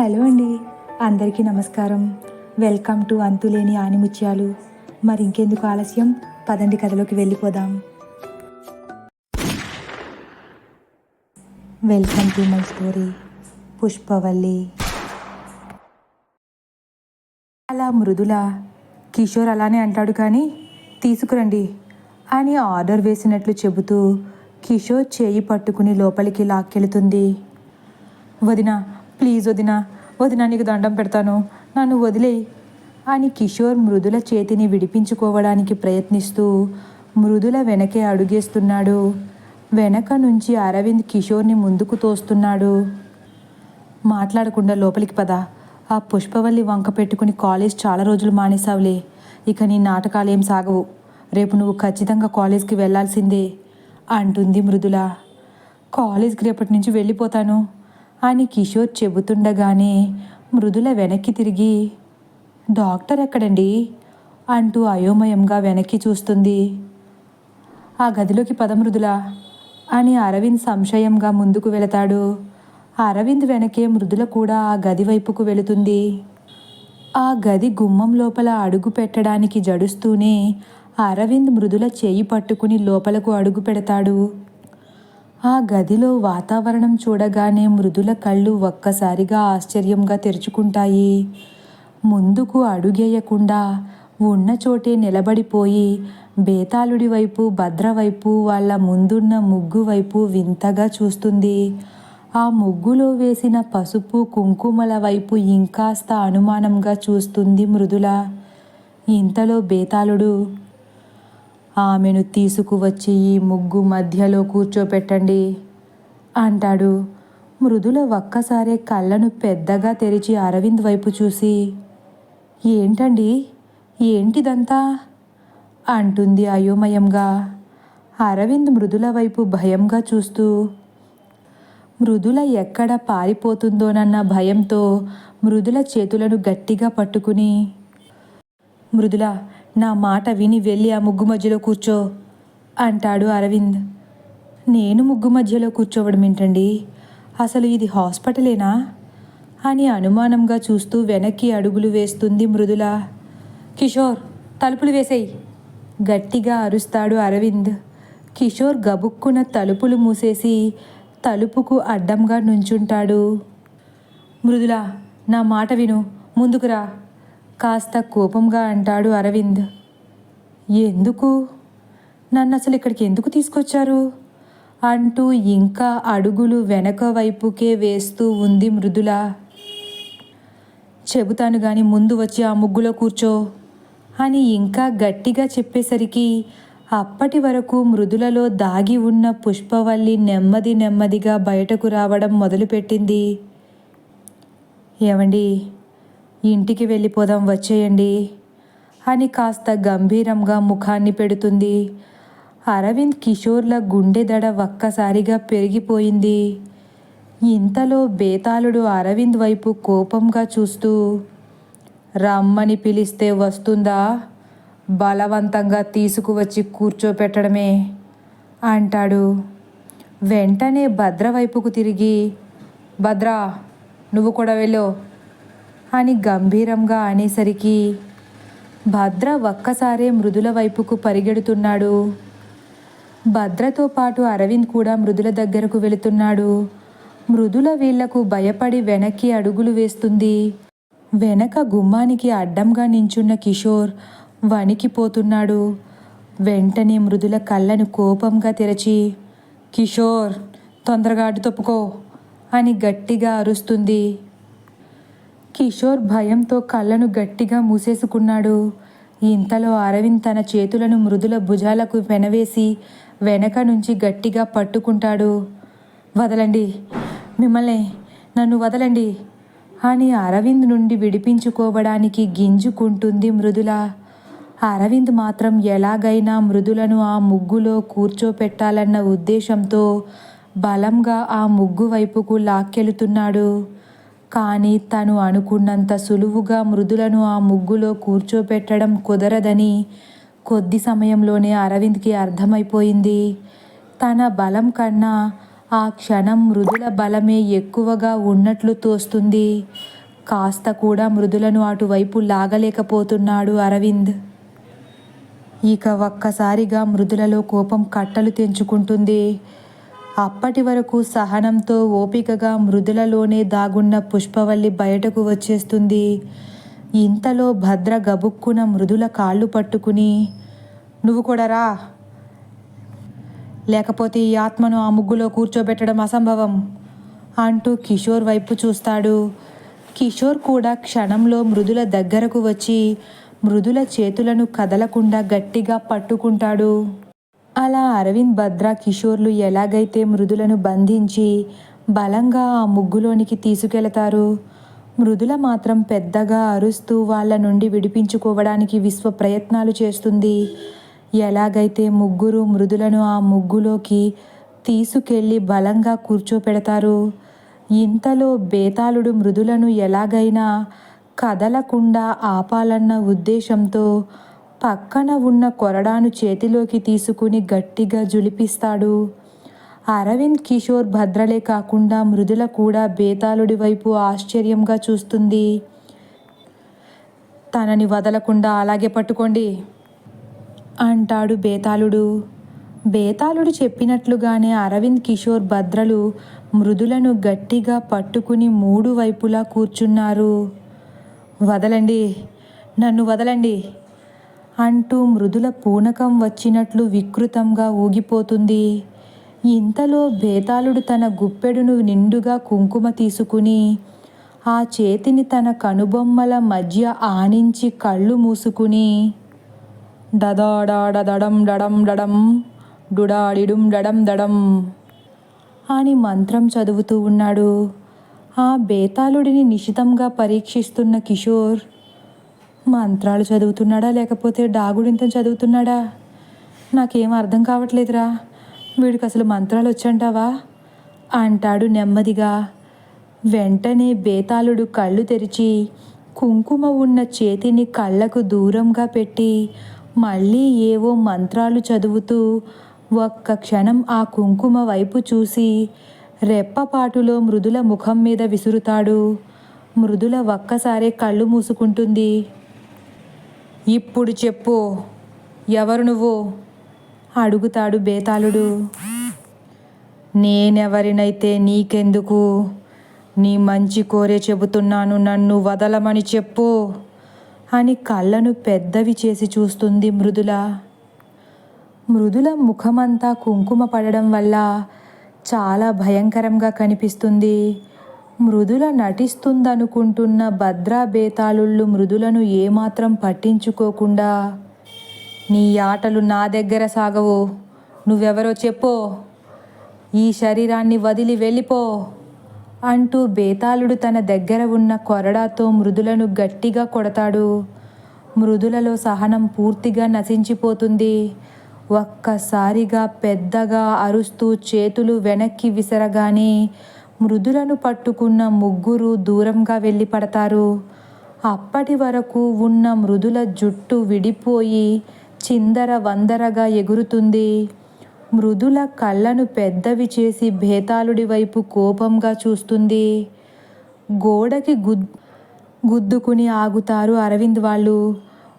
Hello అండి. అందరికీ నమస్కారం. వెల్కమ్ టు అంతులేని ఆనిముత్యాలు. మరి ఇంకెందుకు ఆలస్యం? పదండి కథలోకి వెళ్ళిపోదాం. Welcome to my story. Pushpavalli. అలా మృదుల కిషోర్ అలానే అంటాడు కానీ తీసుకురండి అని ఆర్డర్ వేసినట్లు చెబుతూ కిషోర్ చేయి పట్టుకుని లోపలికి లాక్కెళుతుంది. వదిన ప్లీజ్ వదిన వదిన నీకు దండం పెడతాను. నన్ను వదిలేయి. అని కిషోర్ మృదుల చేతిని విడిపించుకోవడానికి ప్రయత్నిస్తూ మృదుల వెనకే అడుగేస్తున్నాడు. వెనక నుంచి అరవింద్ కిషోర్ని ముందుకు తోస్తున్నాడు. మాట్లాడకుండా లోపలికి పద. ఆ పుష్పవల్లి వంక పెట్టుకుని కాలేజ్ చాలా రోజులు మానేసావులే ఇక నీ నాటకాలు ఏం సాగవు. రేపు నువ్వు ఖచ్చితంగా కాలేజ్కి వెళ్ళాల్సిందే అంటుంది మృదుల. కాలేజ్కి రేపటి నుంచి వెళ్ళిపోతాను. అని కిషోర్ చెబుతుండగానే మృదుల వెనక్కి తిరిగి డాక్టర్ ఎక్కడండి? అంటూ అయోమయంగా వెనక్కి చూస్తుంది. ఆ గదిలోకి పదమృదుల అని అరవింద్ సంశయంగా ముందుకు వెళతాడు. అరవింద్ వెనకే మృదుల కూడా ఆ గది వైపుకు వెళుతుంది. ఆ గది గుమ్మం లోపల అడుగు పెట్టడానికి జడుస్తూనే అరవింద్ మృదుల చేయి పట్టుకుని లోపలకు అడుగు పెడతాడు. ఆ గదిలో వాతావరణం చూడగానే మృదుల కళ్ళు ఒక్కసారిగా ఆశ్చర్యంగా తెరుచుకుంటాయి. ముందుకు అడుగేయకుండా ఉన్న చోటే నిలబడిపోయి బేతాళుడి వైపు భద్రవైపు వాళ్ళ ముందున్న ముగ్గు వైపు వింతగా చూస్తుంది. ఆ ముగ్గులో వేసిన పసుపు కుంకుమల వైపు ఇంకాస్త అనుమానంగా చూస్తుంది మృదుల. ఇంతలో బేతాళుడు ఆమెను తీసుకువచ్చి ఈ ముగ్గు మధ్యలో కూర్చోపెట్టండి అంటాడు. మృదుల ఒక్కసారే కళ్ళను పెద్దగా తెరిచి అరవింద్ వైపు చూసి ఏంటండి? ఏంటిదంతా? అంటుంది అయోమయంగా. అరవింద్ మృదుల వైపు భయంగా చూస్తూ మృదుల ఎక్కడ పారిపోతుందోనన్న భయంతో మృదుల చేతులను గట్టిగా పట్టుకుని మృదుల నా మాట విని వెళ్ళి ఆ ముగ్గు మధ్యలో కూర్చో అంటాడు అరవింద్. నేను ముగ్గు మధ్యలో కూర్చోవడం ఏంటండి? అసలు ఇది హాస్పిటలేనా? అని అనుమానంగా చూస్తూ వెనక్కి అడుగులు వేస్తుంది మృదుల. కిషోర్ తలుపులు వేసేయి. గట్టిగా అరుస్తాడు అరవింద్. కిషోర్ గబుక్కున తలుపులు మూసేసి తలుపుకు అడ్డంగా నుంచుంటాడు. మృదుల నా మాట విను ముందుకురా కాస్త కోపంగా అంటాడు అరవింద్. ఎందుకు? నన్ను అసలు ఇక్కడికి ఎందుకు తీసుకొచ్చారు? అంటూ ఇంకా అడుగులు వెనక వైపుకే వేస్తూ ఉంది మృదుల. చెబుతాను గాని ముందు వచ్చి ఆ ముగ్గులో కూర్చో అని ఇంకా గట్టిగా చెప్పేసరికి అప్పటి వరకు మృదులలో దాగి ఉన్న పుష్పవల్లి నెమ్మది నెమ్మదిగా బయటకు రావడం మొదలుపెట్టింది. ఏమండి ఇంటికి వెళ్ళిపోదాం వచ్చేయండి అని కాస్త గంభీరంగా ముఖాన్ని పెడుతుంది. అరవింద్ కిషోర్ల గుండె దడ ఒక్కసారిగా పెరిగిపోయింది. ఇంతలో బేతాళుడు అరవింద్ వైపు కోపంగా చూస్తూ రమ్మని పిలిస్తే వస్తుందా? బలవంతంగా తీసుకువచ్చి కూర్చోపెట్టడమే అంటాడు. వెంటనే భద్ర వైపుకు తిరిగి భద్ర నువ్వు కూడా వెళ్ళు. అని గంభీరంగా అనేసరికి భద్ర ఒక్కసారే మృదుల వైపుకు పరిగెడుతున్నాడు. భద్రతో పాటు అరవింద్ కూడా మృదుల దగ్గరకు వెళుతున్నాడు. మృదుల వీళ్ళకు భయపడి వెనక్కి అడుగులు వేస్తుంది. వెనక గుమ్మానికి అడ్డంగా నించున్న కిషోర్ వణికిపోతున్నాడు. వెంటనే మృదుల కళ్ళను కోపంగా తెరచి కిషోర్ తొందరగా అడ్డు తప్పుకో అని గట్టిగా అరుస్తుంది. కిషోర్ భయంతో కళ్ళను గట్టిగా మూసేసుకున్నాడు. ఇంతలో అరవింద్ తన చేతులను మృదుల భుజాలకు వెనవేసి వెనక నుంచి గట్టిగా పట్టుకుంటాడు. వదలండి మిమ్మల్ని నన్ను వదలండి అని అరవింద్ నుండి విడిపించుకోవడానికి గింజుకుంటుంది మృదుల. అరవింద్ మాత్రం ఎలాగైనా మృదులను ఆ ముగ్గులో కూర్చోపెట్టాలన్న ఉద్దేశంతో బలంగా ఆ ముగ్గు వైపుకు లాక్కెళుతున్నాడు. కానీ తను అనుకున్నంత సులువుగా మృదులను ఆ ముగ్గులో కూర్చోపెట్టడం కుదరదని కొద్ది సమయంలోనే అరవింద్కి అర్థమైపోయింది. తన బలం కన్నా ఆ క్షణం మృదుల బలమే ఎక్కువగా ఉన్నట్లు తోస్తుంది. కాస్త కూడా మృదులను అటువైపు లాగలేకపోతున్నాడు అరవింద్. ఇక ఒక్కసారిగా మృదులలో కోపం కట్టలు తెంచుకుంటుంది. అప్పటి వరకు సహనంతో ఓపికగా మృదులలోనే దాగున్న పుష్పవల్లి బయటకు వచ్చేస్తుంది. ఇంతలో భద్ర గబుక్కున మృదుల కాళ్ళు పట్టుకుని నువ్వు కూడా రా. లేకపోతే ఈ ఆత్మను ఆ ముగ్గులో కూర్చోబెట్టడం అసంభవం అంటూ కిషోర్ వైపు చూస్తాడు. కిషోర్ కూడా క్షణంలో మృదుల దగ్గరకు వచ్చి మృదుల చేతులను కదలకుండా గట్టిగా పట్టుకుంటాడు. అలా అరవింద్ భద్ర కిషోర్లు ఎలాగైతే మృదులను బంధించి బలంగా ఆ ముగ్గులోనికి తీసుకెళతారు మృదుల మాత్రం పెద్దగా అరుస్తూ వాళ్ళ నుండి విడిపించుకోవడానికి విశ్వ ప్రయత్నాలు చేస్తుంది. ఎలాగైతే ముగ్గురు మృదులను ఆ ముగ్గులోకి తీసుకెళ్ళి బలంగా కూర్చోపెడతారు ఇంతలో బేతాళుడు మృదులను ఎలాగైనా కదలకుండా ఆపాలన్న ఉద్దేశంతో పక్కన ఉన్న కొరడాను చేతిలోకి తీసుకుని గట్టిగా జులిపిస్తాడు. అరవింద్ కిషోర్ భద్రలే కాకుండా మృదుల కూడా బేతాళుడి వైపు ఆశ్చర్యంగా చూస్తుంది. తనని వదలకుండా అలాగే పట్టుకోండి అంటాడు బేతాళుడు. బేతాళుడు చెప్పినట్లుగానే అరవింద్ కిషోర్ భద్రలు మృదులను గట్టిగా పట్టుకుని మూడు వైపులా కూర్చున్నారు. వదలండి నన్ను వదలండి అంటూ మృదుల పూనకం వచ్చినట్లు వికృతంగా ఊగిపోతుంది. ఇంతలో బేతాళుడు తన గుప్పెడును నిండుగా కుంకుమ తీసుకుని ఆ చేతిని తన కనుబొమ్మల మధ్య ఆనించి కళ్ళు మూసుకుని డదాడాడదడం డడం డడం డుడాడిడుం డడం దడం అని మంత్రం చదువుతూ ఉన్నాడు. ఆ బేతాళుడిని నిశితంగా పరీక్షిస్తున్న కిషోర్ మంత్రాలు చదువుతున్నాడా లేకపోతే డాగుడింతం చదువుతున్నాడా? నాకేం అర్థం కావట్లేదురా. వీడికి అసలు మంత్రాలు వచ్చంటావా? అంటాడు నెమ్మదిగా. వెంటనే బేతాళుడు కళ్ళు తెరిచి కుంకుమ ఉన్న చేతిని కళ్ళకు దూరంగా పెట్టి మళ్ళీ ఏవో మంత్రాలు చదువుతూ ఒక్క క్షణం ఆ కుంకుమ వైపు చూసి రెప్పపాటులో మృదుల ముఖం మీద విసురుతాడు. మృదుల ఒక్కసారే కళ్ళు మూసుకుంటుంది. ఇప్పుడు చెప్పు. ఎవరు నువ్వు? అడుగుతాడు బేతాళుడు. నేనెవరినైతే నీకెందుకు? నీ మంచి కోరే చెబుతున్నాను నన్ను వదలమని చెప్పు అని కళ్ళను పెద్దవి చేసి చూస్తుంది మృదుల. మృదుల ముఖమంతా కుంకుమ పడడం వల్ల చాలా భయంకరంగా కనిపిస్తుంది. మృదుల నటిస్తుందనుకుంటున్న భద్రా బేతాళుళ్ళు మృదులను ఏమాత్రం పట్టించుకోకుండా నీ ఆటలు నా దగ్గర సాగవు. నువ్వెవరో చెప్పో. ఈ శరీరాన్ని వదిలి వెళ్ళిపో అంటూ బేతాళుడు తన దగ్గర ఉన్న కొరడాతో మృదులను గట్టిగా కొడతాడు. మృదులలో సహనం పూర్తిగా నశించిపోతుంది. ఒక్కసారిగా పెద్దగా అరుస్తూ చేతులు వెనక్కి విసరగానే మృదులను పట్టుకున్న ముగ్గురు దూరంగా వెళ్ళి పడతారు. అప్పటి వరకు ఉన్న మృదుల జుట్టు విడిపోయి చిందర వందరగా ఎగురుతుంది. మృదుల కళ్ళను పెద్దవి చేసి భేతాళుడి వైపు కోపంగా చూస్తుంది. గోడకి గుద్ గుద్దుకుని ఆగుతారు అరవింద్ వాళ్ళు.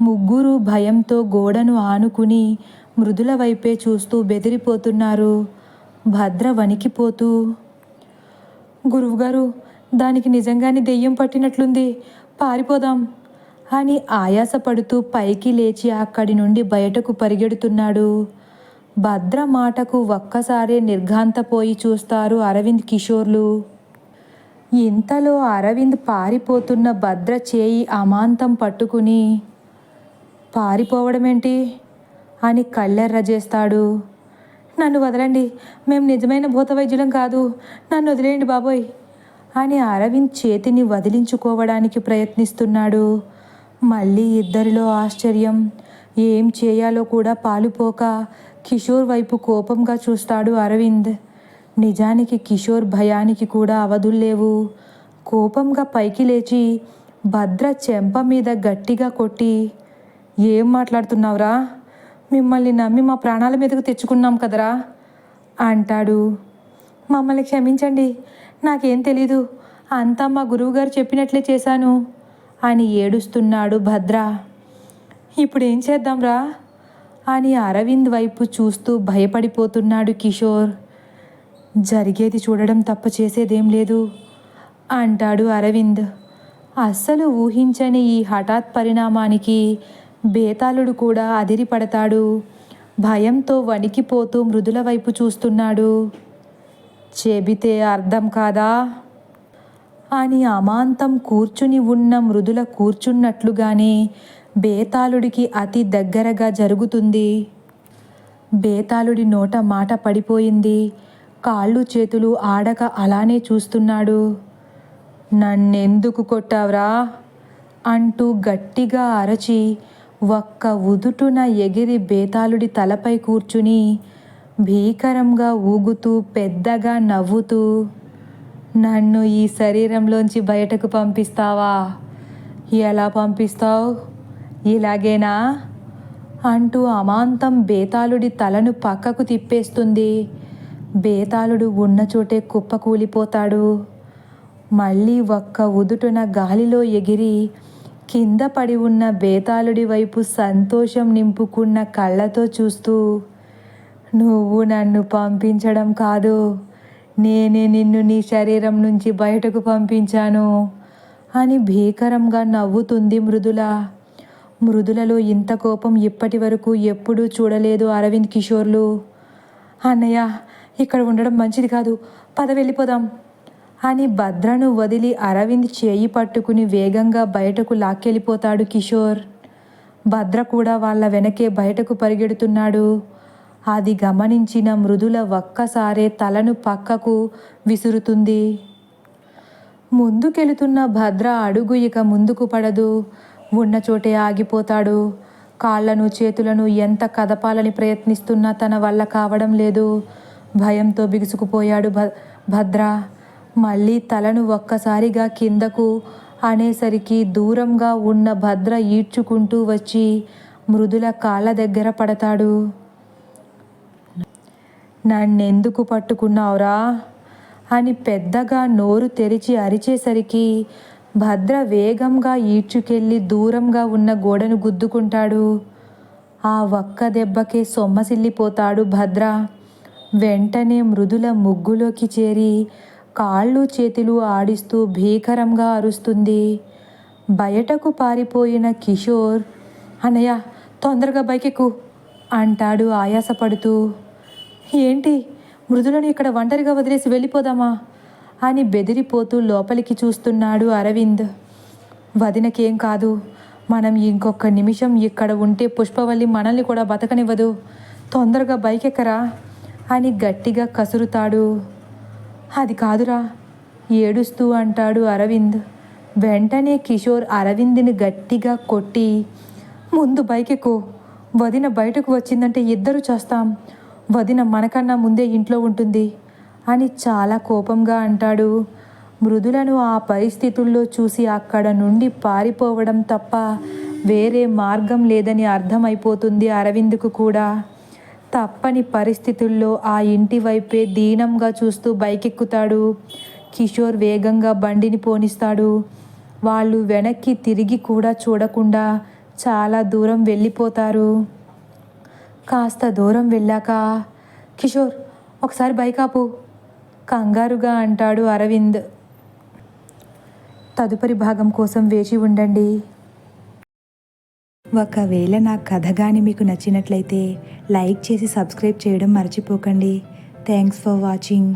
ముగ్గురు భయంతో గోడను ఆనుకుని మృదుల వైపే చూస్తూ బెదిరిపోతున్నారు. భద్ర వణికిపోతూ గురువుగారు దానికి నిజంగానే దెయ్యం పట్టినట్లుంది. పారిపోదాం. అని ఆయాసపడుతూ పైకి లేచి అక్కడి నుండి బయటకు పరిగెడుతున్నాడు. భద్ర మాటకు ఒక్కసారే నిర్ఘాంతపోయి చూస్తారు అరవింద్ కిషోర్లు. ఇంతలో అరవింద్ పారిపోతున్న భద్ర చేయి అమాంతం పట్టుకుని పారిపోవడమేంటి? అని కళ్ళెర్ర చేస్తాడు నన్ను వదలండి. మేము నిజమైన భూత వైద్యులం కాదు. నన్ను వదిలేయండి బాబోయ్. అని అరవింద్ చేతిని వదిలించుకోవడానికి ప్రయత్నిస్తున్నాడు. మళ్ళీ ఇద్దరిలో ఆశ్చర్యం. ఏం చేయాలో కూడా పాలుపోక కిషోర్ వైపు కోపంగా చూస్తాడు అరవింద్. నిజానికి కిషోర్ భయానికి కూడా అవధుల్లేవు. కోపంగా పైకి లేచి భద్ర చెంప మీద గట్టిగా కొట్టి ఏం మాట్లాడుతున్నావురా? మిమ్మల్ని నమ్మి మా ప్రాణాల మీదకు తెచ్చుకున్నాం కదరా? అంటాడు. మమ్మల్ని క్షమించండి. నాకేం తెలీదు. అంతా మా గురువుగారు చెప్పినట్లే చేశాను అని ఏడుస్తున్నాడు భద్ర. ఇప్పుడు ఏం చేద్దాంరా? అని అరవింద్ వైపు చూస్తూ భయపడిపోతున్నాడు కిషోర్. జరిగేది చూడడం తప్ప చేసేదేం లేదు అంటాడు అరవింద్. అస్సలు ఊహించని ఈ హఠాత్ పరిణామానికి బేతాళుడు కూడా అదిరిపడతాడు భయంతో వణికిపోతూ మృదుల వైపు చూస్తున్నాడు. చెబితే అర్థం కాదా? అని అమాంతం కూర్చుని ఉన్న మృదుల కూర్చున్నట్లుగానే బేతాళుడికి అతి దగ్గరగా జరుగుతుంది. బేతాళుడి నోట మాట పడిపోయింది. కాళ్ళు చేతులు ఆడక అలానే చూస్తున్నాడు. నన్నెందుకు కొట్టావురా? అంటూ గట్టిగా అరచి ఒక్క ఉదుటున ఎగిరి బేతాళుడి తలపై కూర్చుని భీకరంగా ఊగుతూ పెద్దగా నవ్వుతూ నన్ను ఈ శరీరంలోంచి బయటకు పంపిస్తావా? ఎలా పంపిస్తావు? ఇలాగేనా? అంటూ అమాంతం బేతాళుడి తలను పక్కకు తిప్పేస్తుంది. బేతాళుడు ఉన్న చోటే కుప్పకూలిపోతాడు. మళ్ళీ ఒక్క ఉదుటున గాలిలో ఎగిరి కింద పడి ఉన్న బేతాళుడి వైపు సంతోషం నింపుకున్న కళ్ళతో చూస్తూ నువ్వు నన్ను పంపించడం కాదు. నేనే నిన్ను నీ శరీరం నుంచి బయటకు పంపించాను అని భీకరంగా నవ్వుతుంది మృదుల. మృదులలో ఇంత కోపం ఇప్పటి వరకు ఎప్పుడూ చూడలేదు అరవింద్ కిషోర్లు. అన్నయ్య ఇక్కడ ఉండడం మంచిది కాదు. పద వెళ్ళిపోదాం. అని భద్రను వదిలి అరవింద్ చేయి పట్టుకుని వేగంగా బయటకు లాక్కెళ్ళిపోతాడు కిషోర్. భద్ర కూడా వాళ్ళ వెనకే బయటకు పరిగెడుతున్నాడు. అది గమనించిన మృదుల ఒక్కసారే తలను పక్కకు విసురుతుంది. ముందుకెళుతున్న భద్ర అడుగు ఇక ముందుకు పడదు. ఉన్న చోటే ఆగిపోతాడు. కాళ్ళను చేతులను ఎంత కదపాలని ప్రయత్నిస్తున్నా తన వల్ల కావడం లేదు. భయంతో బిగుసుకుపోయాడు భ భద్ర. మళ్ళీ తలను ఒక్కసారిగా కిందకు అనేసరికి దూరంగా ఉన్న భద్ర ఈడ్చుకుంటూ వచ్చి మృదుల కాళ్ళ దగ్గర పడతాడు. నన్నెందుకు పట్టుకున్నావురా? అని పెద్దగా నోరు తెరిచి అరిచేసరికి భద్ర వేగంగా ఈడ్చుకెళ్ళి దూరంగా ఉన్న గోడను గుద్దుకుంటాడు. ఆ ఒక్క దెబ్బకే సొమ్మసిల్లిపోతాడు భద్ర. వెంటనే మృదుల ముగ్గులోకి చేరి కాళ్ళు చేతులు ఆడిస్తూ భీకరంగా అరుస్తుంది. బయటకు పారిపోయిన కిషోర్ అనయ్య తొందరగా బైకెక్కు అంటాడు ఆయాసపడుతూ. ఏంటి మృదులను ఇక్కడ ఒంటరిగా వదిలేసి వెళ్ళిపోదామా? అని బెదిరిపోతూ లోపలికి చూస్తున్నాడు అరవింద్. వదినకేం కాదు మనం ఇంకొక నిమిషం ఇక్కడ ఉంటే పుష్పవల్లి మనల్ని కూడా బతకనివ్వదు. తొందరగా బైకెక్కరా? అని గట్టిగా కసురుతాడు. అది కాదురా. ఏడుస్తూ అంటాడు అరవింద్. వెంటనే కిషోర్ అరవింద్ని గట్టిగా కొట్టి ముందు బైకెక్కు. వదిన బయటకు వచ్చిందంటే ఇద్దరు చేస్తాం. వదిన మనకన్నా ముందే ఇంట్లో ఉంటుంది అని చాలా కోపంగా అంటాడు. మృదులను ఆ పరిస్థితుల్లో చూసి అక్కడ నుండి పారిపోవడం తప్ప వేరే మార్గం లేదని అర్థమైపోతుంది అరవింద్కు కూడా. తప్పని పరిస్థితుల్లో ఆ ఇంటి వైపే దీనంగా చూస్తూ బైక్ ఎక్కుతాడు కిషోర్ వేగంగా బండిని పోనిస్తాడు. వాళ్ళు వెనక్కి తిరిగి కూడా చూడకుండా చాలా దూరం వెళ్ళిపోతారు. కాస్త దూరం వెళ్ళాక కిషోర్ ఒకసారి బైక్ ఆపు కంగారుగా అంటాడు అరవింద్. తదుపరి భాగం కోసం వేచి ఉండండి. ఒకవేళ నా కథ కానీ మీకు నచ్చినట్లయితే లైక్ చేసి సబ్స్క్రైబ్ చేయడం మర్చిపోకండి. Thanks for watching